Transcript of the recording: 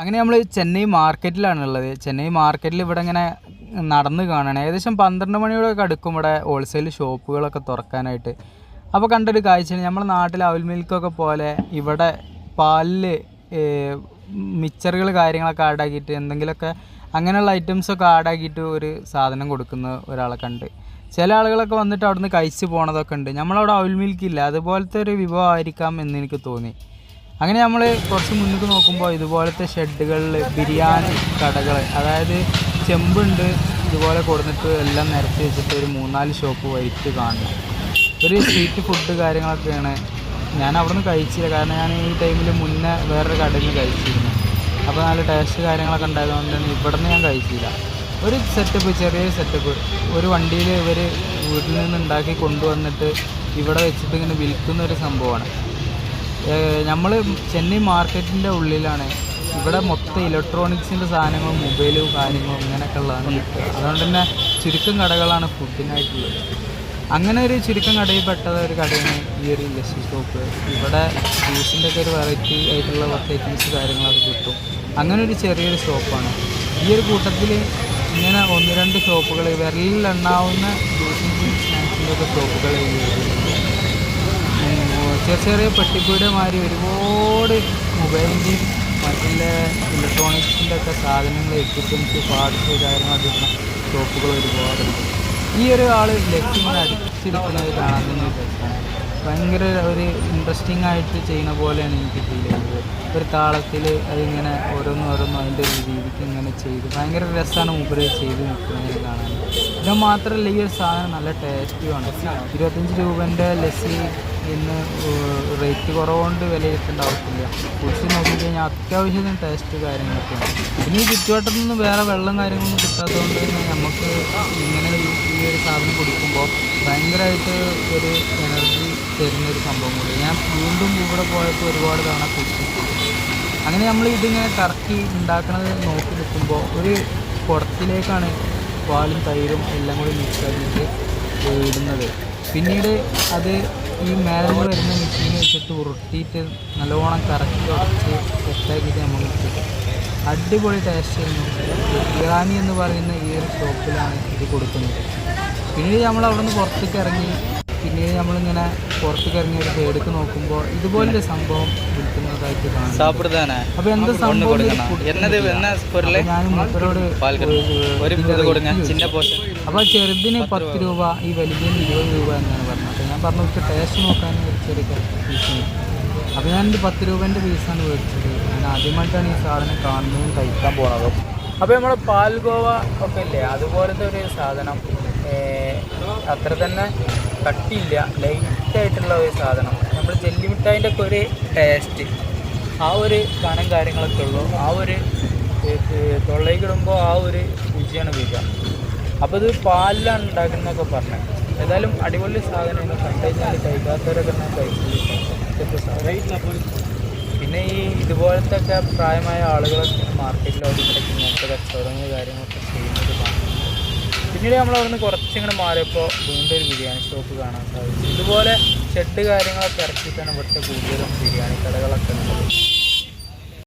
അങ്ങനെ നമ്മൾ ചെന്നൈ മാർക്കറ്റിലാണ് ഉള്ളത് ചെന്നൈ മാർക്കറ്റിൽ ഇവിടെ ഇങ്ങനെ നടന്ന് കാണണം. ഏകദേശം പന്ത്രണ്ട് മണിയോടൊക്കെ അടുക്കും ഇവിടെ ഹോൾസെയിൽ ഷോപ്പുകളൊക്കെ തുറക്കാനായിട്ട്. അപ്പോൾ കണ്ടൊരു കാഴ്ച നമ്മുടെ നാട്ടിൽ അവൽ മിൽക്കൊക്കെ പോലെ ഇവിടെ പാലിൽ മിച്ചറുകൾ കാര്യങ്ങളൊക്കെ ആഡാക്കിയിട്ട് എന്തെങ്കിലുമൊക്കെ അങ്ങനെയുള്ള ഐറ്റംസൊക്കെ ആഡാക്കിയിട്ട് ഒരു സാധനം കൊടുക്കുന്ന ഒരാളെ കണ്ട്. ചില ആളുകളൊക്കെ വന്നിട്ട് അവിടുന്ന് കഴിച്ച് പോണതൊക്കെ ഉണ്ട്. നമ്മളവിടെ അവൽ മിൽക്കില്ല അതുപോലത്തെ ഒരു വിഭവമായിരിക്കാം എന്ന് എനിക്ക് തോന്നി. അങ്ങനെ നമ്മൾ കുറച്ച് മുന്നോട്ട് നോക്കുമ്പോൾ ഇതുപോലത്തെ ഷെഡുകളിൽ ബിരിയാണി കടകൾ അതായത് ചെമ്പുണ്ട് ഇതുപോലെ കൊടുത്തിട്ട് എല്ലാം നിരത്തി വെച്ചിട്ട് ഒരു മൂന്നാൽ ഷോപ്പ് വൈറ്റ് കാണണം. ഒരു സ്ട്രീറ്റ് ഫുഡ് കാര്യങ്ങളൊക്കെയാണ്. ഞാൻ അവിടെ നിന്ന് കഴിച്ചില്ല. കാരണം ഞാൻ ഈ ടൈമിൽ മുന്നേ വേറൊരു കടയിൽ നിന്ന് കഴിച്ചിരുന്നു. അപ്പോൾ നല്ല ടേസ്റ്റ് കാര്യങ്ങളൊക്കെ ഉണ്ടായതുകൊണ്ട് തന്നെ ഇവിടെ നിന്ന് ഞാൻ കഴിച്ചില്ല. ഒരു സെറ്റപ്പ് ചെറിയൊരു സെറ്റപ്പ് ഒരു വണ്ടിയിൽ ഇവർ വീട്ടിൽ നിന്ന് ഉണ്ടാക്കി കൊണ്ടുവന്നിട്ട് ഇവിടെ വെച്ചിട്ട് ഇങ്ങനെ വിൽക്കുന്ന ഒരു സംഭവമാണ്. നമ്മൾ ചെന്നൈ മാർക്കറ്റിന്റെ ഉള്ളിലാണ്. ഇവിടെ മൊത്തം ഇലക്ട്രോണിക്സിന്റെ സാധനങ്ങളും മൊബൈലും കാര്യങ്ങളും ഇങ്ങനെയൊക്കെ ഉള്ളതാണ്. അതുകൊണ്ട് തന്നെ ചുരുക്കം കടകളാണ് ഫുഡിനായിട്ടുള്ളത് അങ്ങനെ ഒരു ചുരുക്കം കടയിൽ പെട്ട ഒരു കടയാണ് ഈ ഒരു ഇൻഡസ്ട്രി ഷോപ്പ്. ഇവിടെ ജ്യൂസിന്റെ ഒക്കെ ഒരു വെറൈറ്റി ആയിട്ടുള്ള കുറച്ച് ഐറ്റംസ് കാര്യങ്ങളൊക്കെ കിട്ടും. അങ്ങനെ ഒരു ചെറിയൊരു ഷോപ്പാണ്. ഈ ഒരു കൂട്ടത്തിൽ ഇങ്ങനെ ഒന്ന് രണ്ട് ഷോപ്പുകൾ വിരലിലെണ്ണാവുന്ന ജ്യൂസിന്റെ സ്നാക്സിന്റെ ഒക്കെ ഷോപ്പുകൾ ഈ ഉം, ചെറിയ പെട്ടിപ്പീടെ മാതിരി ഒരുപാട് മൊബൈലിന്റെയും മറ്റുള്ള ഇലക്ട്രോണിക്സിന്റെ ഒക്കെ സാധനങ്ങൾ എക്യുപ്മെന്റ്സ് പാർട്സ് കാര്യങ്ങൾ കിട്ടുന്ന ഷോപ്പുകൾ ഒരുപാടുണ്ട് ഈ ഒരു ആൾ ലക്ഷ്യങ്ങൾ അടിച്ചിരിക്കുന്നത് കാണാൻ തന്നെ ഒരു ഭയങ്കര ഒരു ഇൻട്രസ്റ്റിംഗ് ആയിട്ട് ചെയ്യുന്ന പോലെയാണ് എനിക്ക് ഫീൽ ചെയ്യുന്നത്. ഒരു താളത്തിൽ അതിങ്ങനെ ഓരോന്നും ഓരോന്നും അതിന്റെ ഒരു രീതിക്ക് ഇങ്ങനെ ചെയ്ത് ഭയങ്കര രസമാണ് മൂപ്പര് ചെയ്ത് നിൽക്കുന്നത് കാണാൻ. ഇത് മാത്രമല്ല ഈ ഒരു സാധനം നല്ല ടേസ്റ്റുമാണ് ഇരുപത്തഞ്ച് രൂപന്റെ ലസ്സി ഇന്ന് റേറ്റ് കുറവുകൊണ്ട് വിലയിരുത്തേണ്ട ആവശ്യമില്ല. കുടിച്ച് നോക്കിക്കഴിഞ്ഞാൽ അത്യാവശ്യത്തിന് ടേസ്റ്റ് കാര്യങ്ങളൊക്കെയാണ്. പിന്നെ ഈ ചുറ്റുവട്ടത്തു നിന്ന് വേറെ വെള്ളം കാര്യങ്ങളൊന്നും കിട്ടാത്തതുകൊണ്ട് തന്നെ നമുക്ക് ഇങ്ങനെ ഈ ഒരു സാധനം കുടിക്കുമ്പോൾ ഭയങ്കരമായിട്ട് ഒരു എനർജി തരുന്നൊരു സംഭവം കൂടി. ഞാൻ വീണ്ടും ഇവിടെ പോയപ്പോൾ ഒരുപാട് തവണ കുടിച്ചിട്ടുണ്ട്. അങ്ങനെ നമ്മൾ ഇതിങ്ങനെ കറക്കി ഉണ്ടാക്കുന്നത് നോക്കി നിൽക്കുമ്പോൾ ഒരു കുടത്തിലേക്കാണ് പാലും തൈരും എല്ലാം കൂടി മിക്സ് ആക്കിയിട്ട് ഇടുന്നത്. പിന്നീട് അത് ഈ മേലെ വരുന്ന മെഷീൻ വെച്ചിട്ട് ഉരുട്ടിയിട്ട് നല്ലോണം കറക്കി ഉടച്ച് സെറ്റാക്കിയിട്ട് നമ്മൾ കിട്ടും അടിപൊളി ടേസ്റ്റ് ആയിരുന്നു. ഇറാനി എന്ന് പറയുന്ന ഈ ഒരു ഷോപ്പിലാണ് ഇത് കൊടുക്കുന്നത്. പിന്നീട് നമ്മൾ അവിടെ നിന്ന് പുറത്തേക്ക് ഇറങ്ങി പിന്നെ നമ്മളിങ്ങനെ പുറത്തു ഇറങ്ങി ഒരു സൈഡിലേക്ക് നോക്കുമ്പോ ഇതുപോലൊരു സംഭവം വിൽക്കുന്നതായിട്ട് കാണാം അപ്പോൾ എന്ത് സംഭവം ഞാൻ മൂപ്പരോട് അപ്പോൾ ചെറുതിന് പത്ത് രൂപ. ഈ വലുതിന് ഇരുപത് രൂപ എന്നാണ് പറഞ്ഞത്. അപ്പൊ ഞാൻ പറഞ്ഞു ടേസ്റ്റ് നോക്കാൻ ചെറിയ പീസിന് അപ്പോൾ ഞാൻ പത്ത് രൂപന്റെ പീസാണ് മേടിച്ചത്. ഞാൻ ആദ്യമായിട്ടാണ് ഈ സാധനം കാണുന്നതും കഴിക്കാൻ പോണത്. അപ്പൊ നമ്മുടെ പാൽഗോവ ഒക്കെ ഇല്ലേ? അതുപോലത്തെ ഒരു സാധനം. അത്ര തന്നെ കട്ടിയില്ല. ലൈറ്റായിട്ടുള്ള ഒരു സാധനം. നമ്മൾ ജെല്ലിമിഠായിന്റെ ഒക്കെ ഒരു ടേസ്റ്റ് ആ ഒരു കനം കാര്യങ്ങളൊക്കെ ഉള്ളൂ. ആ ഒരു തൊള്ളയിൽ ആ ഒരു രുചിയാണ് വരിക. അപ്പോൾ ഇത് പാലിലാണ് ഉണ്ടാക്കുന്നതൊക്കെ പറഞ്ഞത് ഏതായാലും അടിപൊളി സാധനമാണ് കണ്ടു കഴിഞ്ഞാൽ കഴിക്കാത്തവരൊക്കെ ഞാൻ കഴിച്ചില്ല പിന്നെ ഈ ഇതുപോലത്തെ ഒക്കെ പ്രായമായ ആളുകളൊക്കെ മാർക്കറ്റിലോട്ട് കിടക്കുന്ന കച്ചവടങ്ങൾ കാര്യങ്ങളൊക്കെ ചെയ്യുന്നത് പിന്നീട് നമ്മൾ അവിടുന്ന് കുറച്ചിങ്ങനെ മാറിയപ്പോൾ വീണ്ടും ഒരു ബിരിയാണി ഷോപ്പ് കാണാൻ സാധിച്ചു. ഇതുപോലെ ഷെഡ് കാര്യങ്ങളൊക്കെ ഇറക്കിയിട്ടാണ് ഇവിടുത്തെ കൂടുതലും ബിരിയാണി കടകളൊക്കെ ഉള്ളത്.